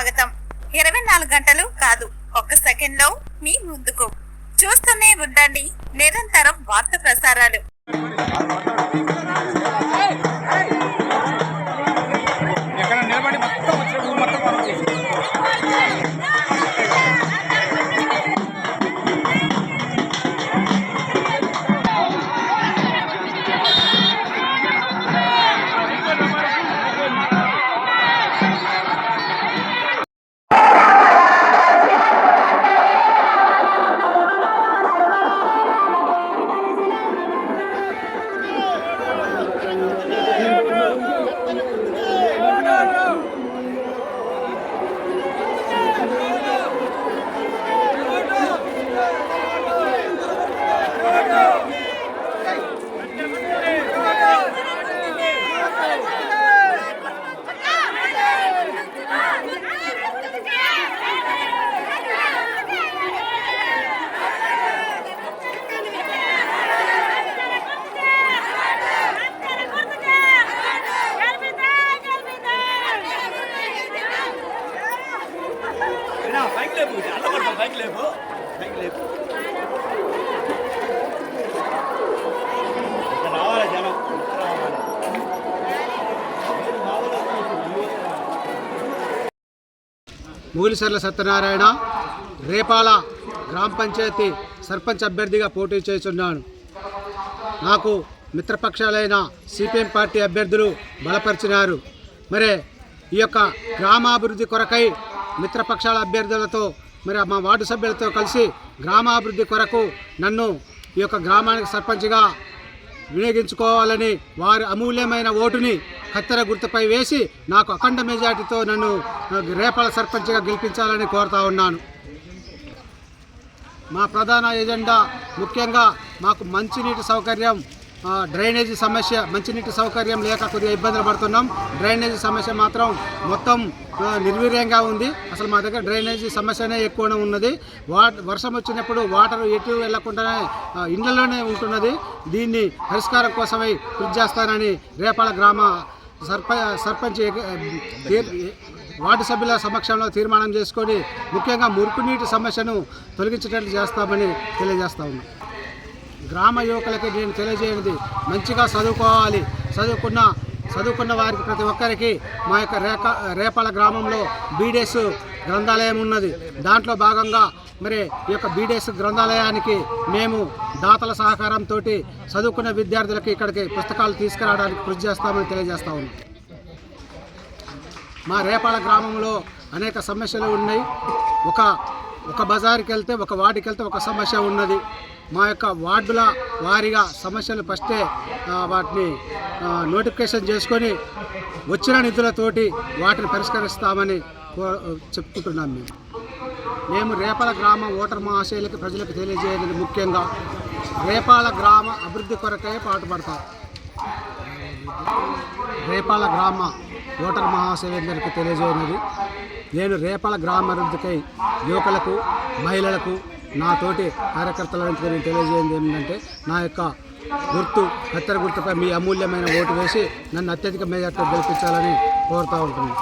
స్వాగతం. ఇరవై నాలుగు గంటలు కాదు. ఒక్క సెకండ్లో మీ ముందుకు. చూస్తూనే ఉండండి. నిరంతరం వార్త ప్రసారాలు. ముగిలిసర్ల సత్యనారాయణ రేపాల గ్రామ పంచాయతీ సర్పంచ్ అభ్యర్థిగా పోటీ చేస్తున్నాను నాకు మిత్రపక్షాలైన సిపిఎం పార్టీ అభ్యర్థులు బలపరిచినారు. మరి ఈ యొక్క గ్రామాభివృద్ధి కొరకై మిత్రపక్షాల అభ్యర్థులతో మరి మా వార్డు సభ్యులతో కలిసి గ్రామాభివృద్ధి కొరకు నన్ను ఈ యొక్క గ్రామానికి సర్పంచ్గా వినియోగించుకోవాలని వారి అమూల్యమైన ఓటుని కత్తెర గుర్తుపై వేసి నాకు అఖండ మెజార్టీతో నన్ను రేపల సర్పంచ్గా గెలిపించాలని కోరుతా ఉన్నాను. మా ప్రధాన ఎజెండా ముఖ్యంగా మాకు మంచినీటి సౌకర్యం డ్రైనేజీ సమస్య మంచినీటి సౌకర్యం లేక కొద్దిగా ఇబ్బందులు పడుతున్నాం. డ్రైనేజీ సమస్య మాత్రం మొత్తం నిర్వీర్యంగా ఉంది. అసలు మా దగ్గర డ్రైనేజీ సమస్యనే ఎక్కువనే ఉన్నది. వా వర్షం వచ్చినప్పుడు వాటర్ ఎటు వెళ్ళకుండానే ఇండ్లలోనే ఉంటున్నది. దీన్ని పరిష్కారం కోసమై కృషి చేస్తానని రేపాల గ్రామ సర్ప సర్పంచ్ వార్డు సభ్యుల సమక్షంలో తీర్మానం చేసుకొని ముఖ్యంగా మురుగునీటి సమస్యను తొలగించేటట్లు చేస్తామని తెలియజేస్తా ఉన్నాం. గ్రామ యువకులకి నేను తెలియజేయనిది మంచిగా చదువుకోవాలి. చదువుకున్న చదువుకున్న వారికి ప్రతి ఒక్కరికి మా యొక్క రేక రేపాల గ్రామంలో బీడీఎస్ గ్రంథాలయం ఉన్నది. దాంట్లో భాగంగా మరి ఈ యొక్క బీడీఎస్ గ్రంథాలయానికి మేము దాతల సహకారంతో చదువుకున్న విద్యార్థులకి ఇక్కడికి పుస్తకాలు తీసుకురావడానికి కృషి చేస్తామని తెలియజేస్తా ఉన్నాం. మా రేపాల గ్రామంలో అనేక సమస్యలు ఉన్నాయి. ఒక ఒక బజార్కి వెళ్తే ఒక వాటికి వెళ్తే ఒక సమస్య ఉన్నది. మా యొక్క వార్డుల వారీగా సమస్యలు ఫస్టే వాటిని నోటిఫికేషన్ చేసుకొని వచ్చిన నిధులతోటి వాటిని పరిష్కరిస్తామని చెప్పుకుంటున్నాం మేము. మేము రేపాల గ్రామ ఓటర్ మహాశైలకి ప్రజలకు తెలియజేయడం ముఖ్యంగా రేపాల గ్రామ అభివృద్ధి కొరకే పాటుపడతాం. రేపాల గ్రామ ఓటర్ మహాశయులందరికీ తెలియజేయనది. నేను రేపాల గ్రామ అభివృద్ధికై యువకులకు మహిళలకు నా తోటి కార్యకర్తలకు నేను తెలియజేయండి ఏంటంటే నా యొక్క గుర్తు కత్తెర గుర్తుపై మీ అమూల్యమైన ఓటు వేసి నన్ను అత్యధిక మెజార్టీ గెలిపించాలని కోరుతూ ఉంటున్నాను.